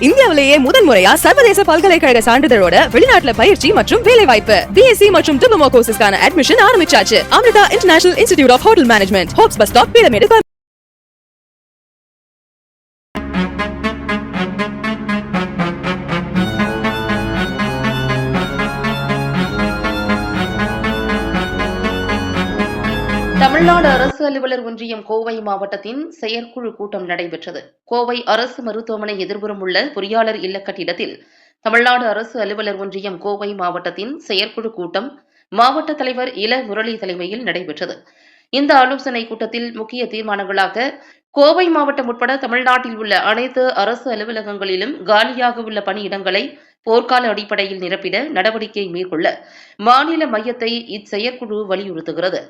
இந்தியாவிலேயே முதல் முறையா சர்வதேச பல்கலைக்கழக சான்றிதழோட வெளிநாட்டுல பயிற்சி மற்றும் வேலை வாய்ப்பு பிஎஸ்சி மற்றும் டிப்ளமோ கோர்சஸ்க்கான அட்மிஷன் ஆரம்பிச்சாச்சு. Amrita international institute of hotel management Hopes bus stop pyramid Tamil Nadu அரசு அலுவலர் ஒன்றியம் கோவை மாவட்டத்தின் செயற்குழு கூட்டம் நடைபெற்றது. கோவை அரசு மருத்துவமனை எதிர்புறம் உள்ள பொறியாளர் இல்ல கட்டிடத்தில் தமிழ்நாடு அரசு அலுவலர் ஒன்றியம் கோவை மாவட்டத்தின் செயற்குழு கூட்டம் மாவட்ட தலைவர் இள முரளி தலைமையில் நடைபெற்றது. இந்த ஆலோசனை கூட்டத்தில் முக்கிய தீர்மானங்களாக கோவை மாவட்டம் உட்பட தமிழ்நாட்டில் உள்ள அனைத்து அரசு அலுவலகங்களிலும் காலியாக உள்ள பணியிடங்களை போர்க்கால அடிப்படையில் நிரப்பிட நடவடிக்கை மேற்கொள்ள மாநில மையத்தை இச்செயற்குழு வலியுறுத்துகிறது.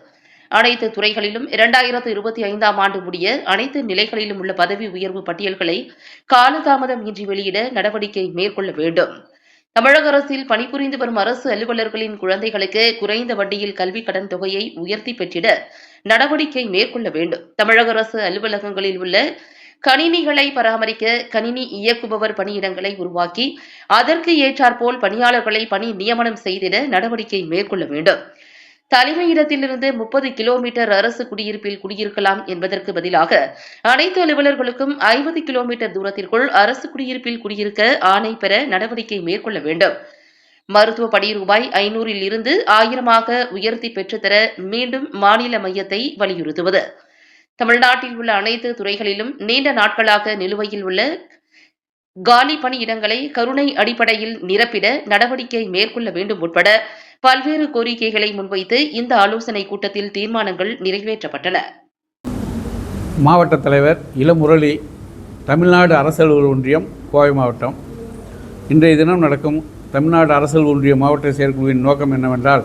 அனைத்து துறைகளிலும் இரண்டாயிரத்து இருபத்தி ஐந்தாம் ஆண்டு முடிய அனைத்து நிலைகளிலும் உள்ள பதவி உயர்வு பட்டியல்களை காலதாமதம் இன்றி வெளியிட நடவடிக்கை மேற்கொள்ள வேண்டும். தமிழக அரசில் பணிபுரிந்து வரும் அரசு அலுவலர்களின் குழந்தைகளுக்கு குறைந்த வட்டியில் கல்வி கடன் தொகையை உயர்த்தி பெற்றிட நடவடிக்கை மேற்கொள்ள வேண்டும். தமிழக அரசு அலுவலகங்களில் உள்ள கணினிகளை பராமரிக்க கணினி இயக்குபவர் பணியிடங்களை உருவாக்கி அதற்கு ஏற்றாற்போல் பணியாளர்களை பணி நியமனம் செய்திட நடவடிக்கை மேற்கொள்ள வேண்டும். தலைமையிடத்திலிருந்து முப்பது கிலோமீட்டர் அரசு குடியிருப்பில் குடியிருக்கலாம் என்பதற்கு பதிலாக அனைத்து அலுவலர்களுக்கும் ஐம்பது கிலோமீட்டர் தூரத்திற்குள் அரசு குடியிருப்பில் குடியிருக்க ஆணை பெற நடவடிக்கை மேற்கொள்ள வேண்டும். மருத்துவ படி ரூபாய் ஐநூறில் இருந்து ஆயிரமாக உயர்த்தி பெற்றுத்தர மீண்டும் மாநில மையத்தை வலியுறுத்துவது. தமிழ்நாட்டில் உள்ள அனைத்து துறைகளிலும் நீண்ட நாட்களாக நிலுவையில் உள்ள காலி பணியிடங்களை கருணை அடிப்படையில் நிரப்பிட நடவடிக்கை மேற்கொள்ள வேண்டும் உட்பட பல்வேறு கோரிக்கைகளை முன்வைத்து இந்த ஆலோசனை கூட்டத்தில் தீர்மானங்கள் நிறைவேற்றப்பட்டன. மாவட்ட தலைவர் இளமுரளி தமிழ்நாடு அரசல் ஒன்றியம் கோவை மாவட்டம். இன்றைய தினம் நடக்கும் தமிழ்நாடு அரசல் ஒன்றிய மாவட்ட செயற்குழுவின் நோக்கம் என்னவென்றால்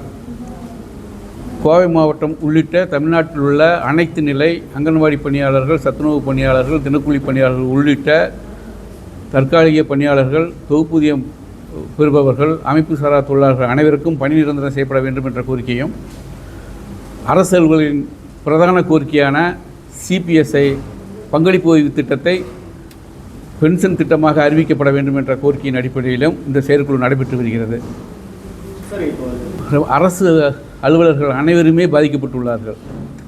கோவை மாவட்டம் உள்ளிட்ட தமிழ்நாட்டில் உள்ள அனைத்து நிலை அங்கன்வாடி பணியாளர்கள் சத்துணவு பணியாளர்கள் தினக்கூலி பணியாளர்கள் உள்ளிட்ட தற்காலிக பணியாளர்கள் தொகுப்பூதியம் பெறுபவர்கள் அமைப்பு சாரா தொழிலாளர்கள் அனைவருக்கும் பணி நிரந்தரம் செய்யப்பட வேண்டும் என்ற கோரிக்கையும் அரசு பிரதான கோரிக்கையான சிபிஎஸ்ஐ பங்களிப்பு ஓய்வு திட்டத்தை பென்ஷன் திட்டமாக அறிவிக்கப்பட வேண்டும் என்ற கோரிக்கையின் அடிப்படையிலும் இந்த செயற்குழு நடைபெற்று வருகிறது. அரசு அலுவலர்கள் அனைவருமே பாதிக்கப்பட்டுள்ளார்கள்.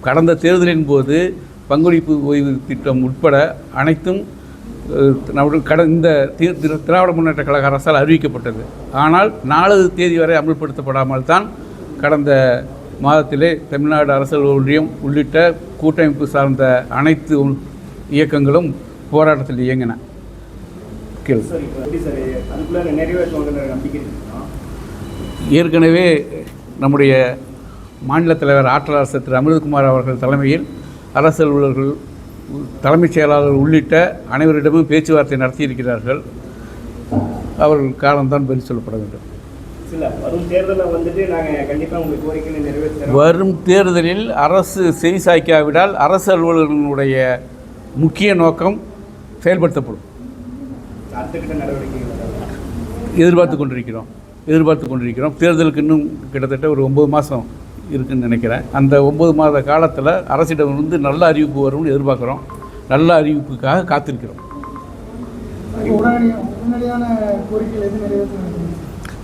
கடந்த தேர்தலின் போது பங்களிப்பு ஓய்வு திட்டம் உட்பட அனைத்தும் கட இந்த திராவிட முன்னேற்ற கழக அரசால் அறிவிக்கப்பட்டது. ஆனால் நாலு தேதி வரை அமல்படுத்தப்படாமல் தான் கடந்த மாதத்திலே தமிழ்நாடு அரசு ஒன்றியம் உள்ளிட்ட கூட்டமைப்பு சார்ந்த அனைத்து இயக்கங்களும் போராட்டத்தில் இயங்கின. சார் ஏற்கனவே நம்முடைய மாநில தலைவர் ஆற்றல் அரசு திரு அமிர்தகுமார் அவர்கள் தலைமையில் அரசு அலுவலர்கள் தலைமைச் செயலாளர் உள்ளிட்ட அனைவரிடமும் பேச்சுவார்த்தை நடத்தியிருக்கிறார்கள். அவர்கள் காலம்தான் பதில் சொல்லப்பட வேண்டும். வரும் தேர்தலில் அரசு செவி சாய்க்காவிடால் அரசு அலுவலர்களுடைய முக்கிய நோக்கம் செயல்படுத்தப்படும். எதிர்பார்த்து கொண்டிருக்கிறோம். எதிர்பார்த்து கொண்டிருக்கிறோம். தேர்தலுக்கு இன்னும் கிட்டத்தட்ட ஒரு ஒம்பது மாதம் இருக்குன்னு நினைக்கிறேன். அந்த ஒம்பது மாத காலத்தில் அரசிடமிருந்து நல்ல அறிவிப்பு வரும்னு எதிர்பார்க்குறோம். நல்ல அறிவிப்புக்காக காத்திருக்கிறோம்.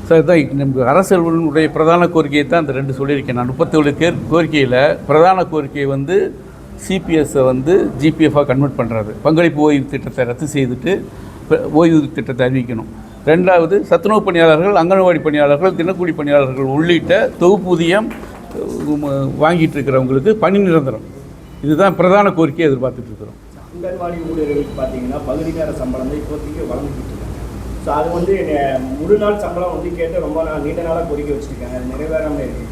சார் இதான் நமக்கு அரசியலுடைய பிரதான கோரிக்கையை தான் இந்த ரெண்டு சொல்லியிருக்கேன். நான் முப்பத்தேழு கேர் கோரிக்கையில் பிரதான கோரிக்கை வந்து சிபிஎஸ்ஸை வந்து ஜிபிஎஃபாக கன்வெர்ட் பண்ணுறது பங்களிப்பு ஓய்வு திட்டத்தை ரத்து செய்துட்டு ஓய்வு திட்டத்தை அறிவிக்கணும். ரெண்டாவது சத்துணவு பணியாளர்கள் அங்கன்வாடி பணியாளர்கள் தினக்கூலி பணியாளர்கள் உள்ளிட்ட தொகுப்பூதியம் வாங்கிட்டு இருக்கிறவங்களுக்கு பணி நிரந்தரம். இதுதான் பிரதான கோரிக்கையை எதிர்பார்த்துட்டு இருக்கிறோம். அங்கன்வாடி ஊழியர்களுக்கு பார்த்தீங்கன்னா பகுதி நேர சம்பளம் தான் இப்போதைக்கு வழங்கிட்டு இருக்காங்க. ஸோ அது வந்து முழு நாள் சம்பளம் வந்து கேட்டு ரொம்ப நாள் நீண்ட நாளாக கோரிக்கை வச்சுருக்காங்க. அது நிறைவேறாமல் இருக்கு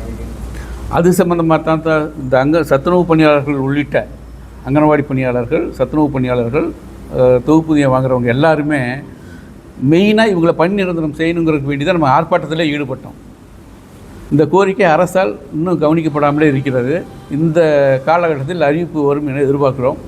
அது சம்பந்தமாக தான் தான் இந்த அங்க சத்துணவு பணியாளர்கள் உள்ளிட்ட அங்கன்வாடி பணியாளர்கள் சத்துணவு பணியாளர்கள் தொகுப்பூதியம் வாங்குறவங்க எல்லாருமே மெயினாக இவங்களை பணி நிரந்தரம் செய்யணுங்கிறதுக்கு வேண்டி தான் நம்ம ஆர்ப்பாட்டத்திலே ஈடுபட்டோம். இந்த கோரிக்கை அரசால் இன்னும் கவனிக்கப்படாமலே இருக்கிறது. இந்த காலகட்டத்தில் அறிவிப்பு வரும் என எதிர்பார்க்கிறோம்.